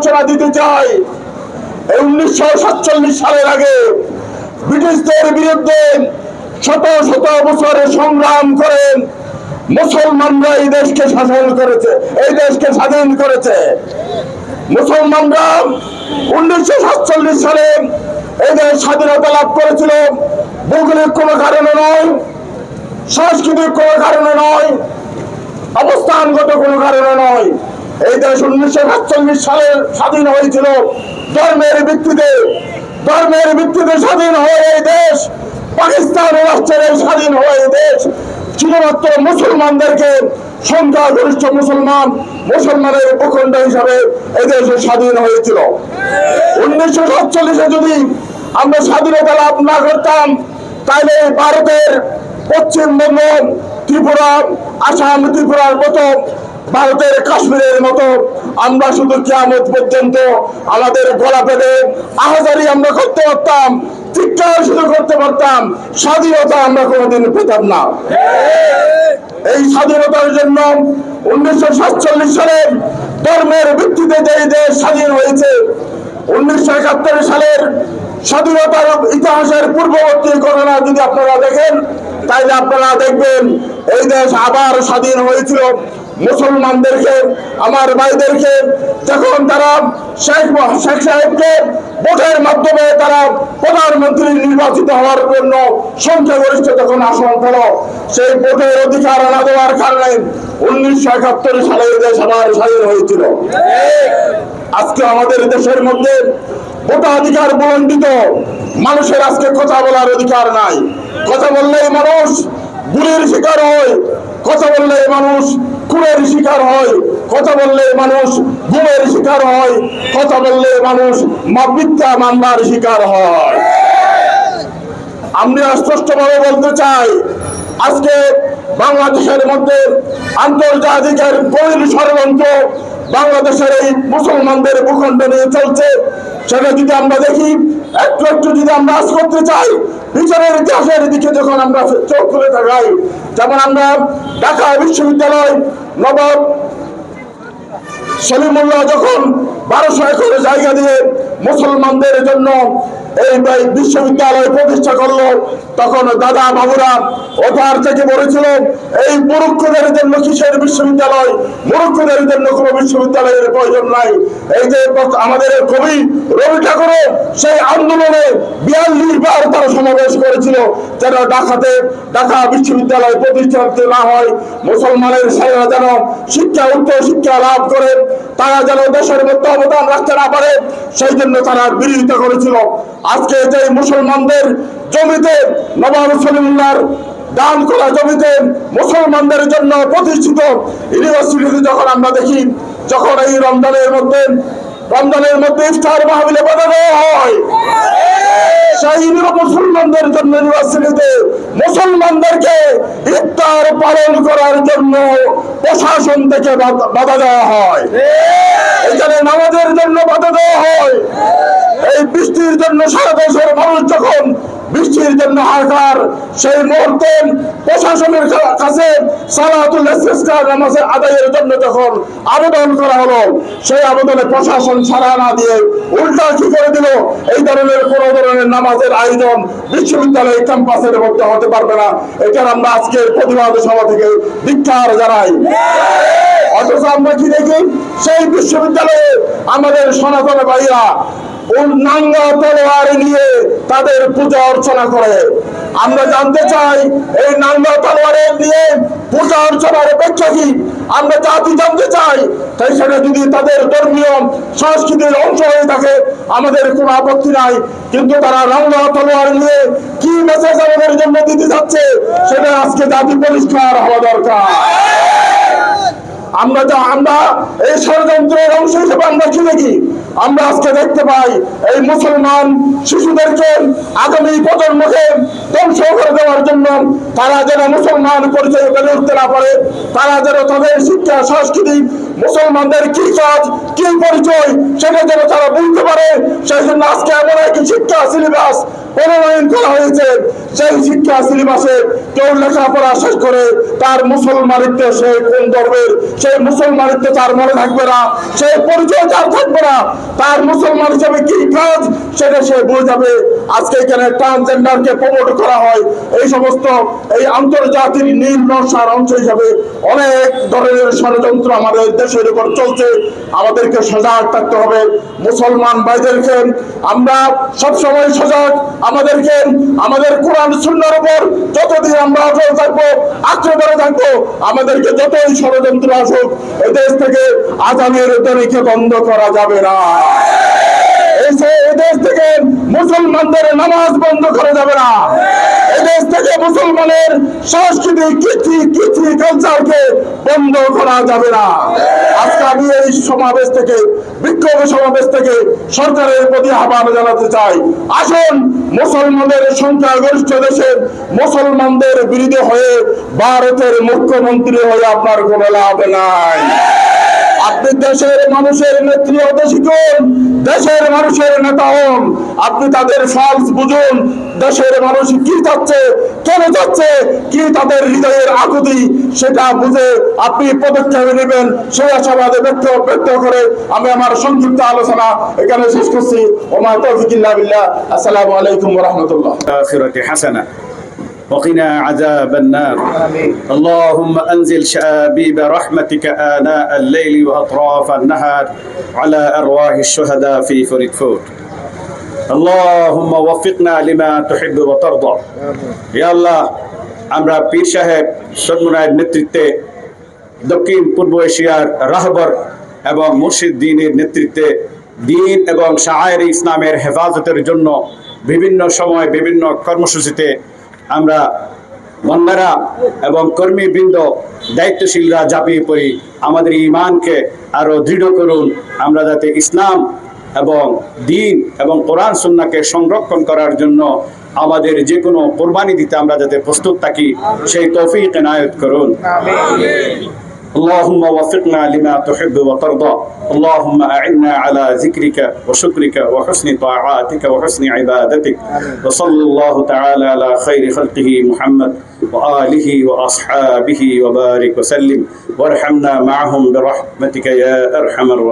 ঘোষণা দিতে চাই। এই উনিশশো সাতচল্লিশ সালের আগে ব্রিটিশদের বিরুদ্ধে শত শত বছরে সংগ্রাম করেন মুসলমানরা এই দেশকে শাসন করেছে, এই দেশকে স্বাধীন করেছে। মুসলমানরা উনিশশো সাতচল্লিশ সালে এই দেশ স্বাধীনতা লাভ করেছিল। ভৌগোলিক কোনো কারণে নয়, সাংস্কৃতিক কোনো কারণে নয়, অবস্থানগত কোনো কারণে নয়। এই দেশ উনিশশো সাতচল্লিশ সালে স্বাধীন হয়েছিল। ধর্মের ভিত্তিতে ধর্মের ভিত্তিতে স্বাধীন হয়ে এই দেশ, পাকিস্তান রাষ্ট্রের স্বাধীন হয়ে এই দেশ। শুধুমাত্র মুসলমানদেরকে সংখ্যাগরিষ্ঠ মুসলমান, মুসলমানের ভূখণ্ড হিসাবে এদেশ স্বাধীন হয়েছিল। উনিশশো সাতচল্লিশে যদি আমরা স্বাধীনতা লাভ না করতাম, তাহলে ভারতের পশ্চিমবঙ্গ ত্রিপুরা, আসাম, ত্রিপুরার মতো ভারতের কাশ্মীরের মতো আমরা শুধু কিয়ামত পর্যন্ত আমাদের গলা পেটে আহাজারি আমরা করতে পারতাম, চিৎকার শুধু করতে পারতাম, স্বাধীনতা আমরা কোনোদিন পেতাম না। এই স্বাধীনতার জন্য উনিশশো সাতচল্লিশ সালের ধর্মের ভিত্তিতে যে দেশ স্বাধীন হয়েছে, উনিশশো একাত্তর সালের স্বাধীনতার ইতিহাসের পূর্ববর্তী ঘটনা যদি আপনারা দেখেন তাইলে আপনারা দেখবেন এই দেশ আবার স্বাধীন হয়েছিল। মুসলমানদেরকে, আমার ভাইদেরকে, যখন তারা শেখ শেখ সাহেবকে ভোটের মাধ্যমে তারা প্রধানমন্ত্রী নির্বাচিত হওয়ার জন্য সংখ্যাগরিষ্ঠ যখন আসন পেল। সেই ভোটের অধিকার না দেওয়ার কারণে উনিশশো একাত্তর সালে দেশ আবার স্বাধীন হয়েছিল। আজকে আমাদের দেশের মধ্যে ভোটাধিকার বলন্ডিত মানুষের আজকে কথা বলার অধিকার নাই। কথা বললেই মানুষ, গুলির শিকার হয়। কথা বললেই মানুষ খুনের শিকার হয়, কথা বললে মানুষ গুমের শিকার হয়, কথা বললে মানুষ মিথ্যা মামলার শিকার হয়। আমরা স্পষ্টভাবে বলতে চাই, আজকে বাংলাদেশের মধ্যে আন্তর্জাতিকের গভীর ষড়যন্ত্র বাংলাদেশের এই মুসলমানদের ভূখণ্ড নিয়ে চলছে। সেটা যদি আমরা দেখি, একটু একটু যদি আমরা আজ করতে চাই, বিচারের ইতিহাসের দিকে যখন আমরা চোখ খুলে তাকাই, যেমন আমরা ঢাকা বিশ্ববিদ্যালয় নবাব সলিমুল্লাহ যখন বারোশো একর জায়গা দিয়ে মুসলমানদের জন্য এই বিশ্ববিদ্যালয় প্রতিষ্ঠা করল। তখন দাদা বাবুরা ওপার থেকে বলেছিল, এই মুরুক্ষদের জন্য কিসের বিশ্ববিদ্যালয়? মুরুক্ষদের জন্য কোনো বিশ্ববিদ্যালয়ের প্রয়োজন নাই। এই যে আমাদের কবি রবি ঠাকুর সেই আন্দোলনে বিয়াল্লিশ বার তারা সমাবেশ করেছিল, যেন ঢাকাতে ঢাকা বিশ্ববিদ্যালয় প্রতিষ্ঠা না হয়। মুসলমানের ছেলেরা যেন শিক্ষা, উচ্চ শিক্ষা লাভ করে, তারা যেন দেশের মধ্যে অবদান রাখতে না পারে, সেই জন্য তারা বিরোধিতা করেছিল। আজকে যে মুসলমানদের জমিতে নবাব সলিমুল্লাহর দান করা জমিতে মুসলমানদের জন্য প্রতিষ্ঠিত ইউনিভার্সিটিতে যখন আমরা দেখি, যখন এই রমজানের মধ্যে রমজানের মধ্যে ইফতার মাহবিলে বানানো হয়, সেই মুসলমানদের জন্য ইউনিভার্সিটিতে মুসলমানদেরকে ইফতার পালন করার জন্য প্রশাসন থেকে বাধা- দেওয়া হয়। এখানে নামাজের জন্য বাধা দেওয়া হয়। বৃষ্টির জন্য সারা দেশের মানুষ যখন বৃষ্টির জন্য হাহাকার, সেই মুহূর্তে প্রশাসনের কাছে সালাতুল নামাজের আদায়ের জন্য যখন আবেদন করা হলো, সেই আবেদনে প্রশাসন সাড়া না দিয়ে উল্টা কি করে দিল? এই ধরনের কোন ধরনের নামাজের আয়োজন বিশ্ববিদ্যালয় ক্যাম্পাসের মধ্যে হতে পারবে না। এটার আমরা আজকের প্রতিবাদ সভা থেকে ধিক্কার জানাই। অথচ আমরা কি দেখি? সেই বিশ্ববিদ্যালয়ে আমাদের সনাতন ওই নাঙ্গা তলোয়ার নিয়ে তাদের পূজা অর্চনা করে। আমরা জানতে চাই, এই নাঙ্গা তলোয়ারের নিয়ে পূজা অর্চনার অপেক্ষা কি? আমরা জাতি জানতে চাই তাই সেটা যদি তাদের ধর্মীয় সংস্কৃতির অংশ হয়ে থাকে, আমাদের কোনো আপত্তি নাই। কিন্তু তারা নাঙ্গা তলোয়ার নিয়ে কি মেসেজ আমাদের জন্য দিতে যাচ্ছে, সেটা আজকে জাতি পরিষ্কার হওয়া দরকার। আমরা যা, আমরা এই ষড়যন্ত্রের অংশ হিসেবে আমরা কি দেখি? আমরা আজকে দেখতে পাই এই মুসলমান শিশুদেরকে আগামী প্রজন্মকে ধ্বংস করে দেওয়ার জন্য তারা যেন মুসলমান পরিচয় বেড়ে উঠতে না পারে, তারা যেন তাদের শিক্ষা, সংস্কৃতি, মুসলমানদের কি কাজ, কি পরিচয় সেটা যেন তারা বুঝতে পারে। সেই জন্য আজকে এমন একটি শিক্ষা সিলেবাস প্রণয়ন করা হয়েছে। সেই শিক্ষা সিলেবাসে কেউ লেখাপড়া শেষ করে তার মুসলমানিত্ব সে কোন ধর্মের, সেই মুসলমানিত্ব তার মনে থাকবে না, সেই পরিচয় তার থাকবে না। তার মুসলমান হিসেবে কি কাজ? সেটা সে বুঝে যাবে। আজকে এখানে ট্রান্সজেন্ডারকে প্রমোট করা হয়। এই সমস্ত এই আন্তর্জাতিক নীল নকশার অংশ হিসাবে অনেক ধরনের ষড়যন্ত্র আমাদের দেশের উপর চলছে। আমাদেরকে সজাগ থাকতে হবে। মুসলমান ভাইদেরকে আমরা সবসময় সজাগ। আমাদেরকে আমাদের কোরআন শূন্যের উপর যতদিন আমরা অচল থাকব আঁকড়ে ধরে থাকব, আমাদেরকে যতই ষড়যন্ত্র আসুক এই দেশ থেকে আজানের তরিকে বন্ধ করা যাবে না। এই যে এই দেশ থেকে মুসলমানদের নামাজ বন্ধ করা যাবে না। এই দেশ থেকে মুসলমানের সংস্কৃতি, কৃতি কৃতি, কালচারকে বন্ধ করা যাবে না। আজকে আমি এই সমাবেশ থেকে, বিক্ষোভ সমাবেশ থেকে সরকারের প্রতি আহ্বান জানাতে চাই। আসুন, মুসলমানদের সংখ্যাগরিষ্ঠ দেশের মুসলমানদের বিরুদ্ধে হয়ে ভারতের মুখ্যমন্ত্রী হয়ে আপনার কোনো লাভ নাই। আপনি দেশের মানুষের নেত্রী হতে শিখুন দেশের মানুষের নেতা হন, আপনি তাদের ফলস বুঝুন, দেশের মানুষ কি চাচ্ছে, কেন চাচ্ছে, কি তাদের হৃদয়ের আকুতি, সেটা বুঝে আপনি পদক্ষেপ নেবেন সেই আশাবাদে ব্যক্ত ব্যক্ত করে আমি আমার সংক্ষিপ্ত আলোচনা এখানে শেষ করছি। ওমা তৌফিকিল্লাহ আসসালামু আলাইকুম রহমতুল্লাহ। হাসানা। وقنا عذاب النار اللهم أنزل شآبيب رحمتك آناء الليل وأطراف النهار على أرواح الشهداء في فريدفورد اللهم وفقنا لما تحب وترضى يا الله আমরা পীর সাহেব সন্মনায়ের নেতৃত্বে দক্ষিণ পূর্ব এশিয়ার রাহবর এবং মুর্শিদ দিনের নেতৃত্বে দিন এবং শায়ের ইসলামের হেফাজতের জন্য বিভিন্ন সময় বিভিন্ন কর্মসূচিতে আমরা বন্ধারা এবং কর্মীবৃন্দ, দায়িত্বশীলরা ঝাঁপিয়ে পড়ি আমাদের ইমানকে আরও দৃঢ় করুন। আমরা যাতে ইসলাম এবং দিন এবং কোরআন সুন্নাকে সংরক্ষণ করার জন্য আমাদের যে কোনো কোরবানি দিতে আমরা যাতে প্রস্তুত থাকি, সেই তৌফিক এনায়ত করুন। اللهم وفقنا لما تحب وترضى. اللهم أعنا على ذكرك وشكرك وحسن طاعاتك وحسن عبادتك. وصلى الله تعالى على خير خلقه محمد وآله وأصحابه وبارك وسلم. وارحمنا معهم برحمتك يا أرحم الراحمين.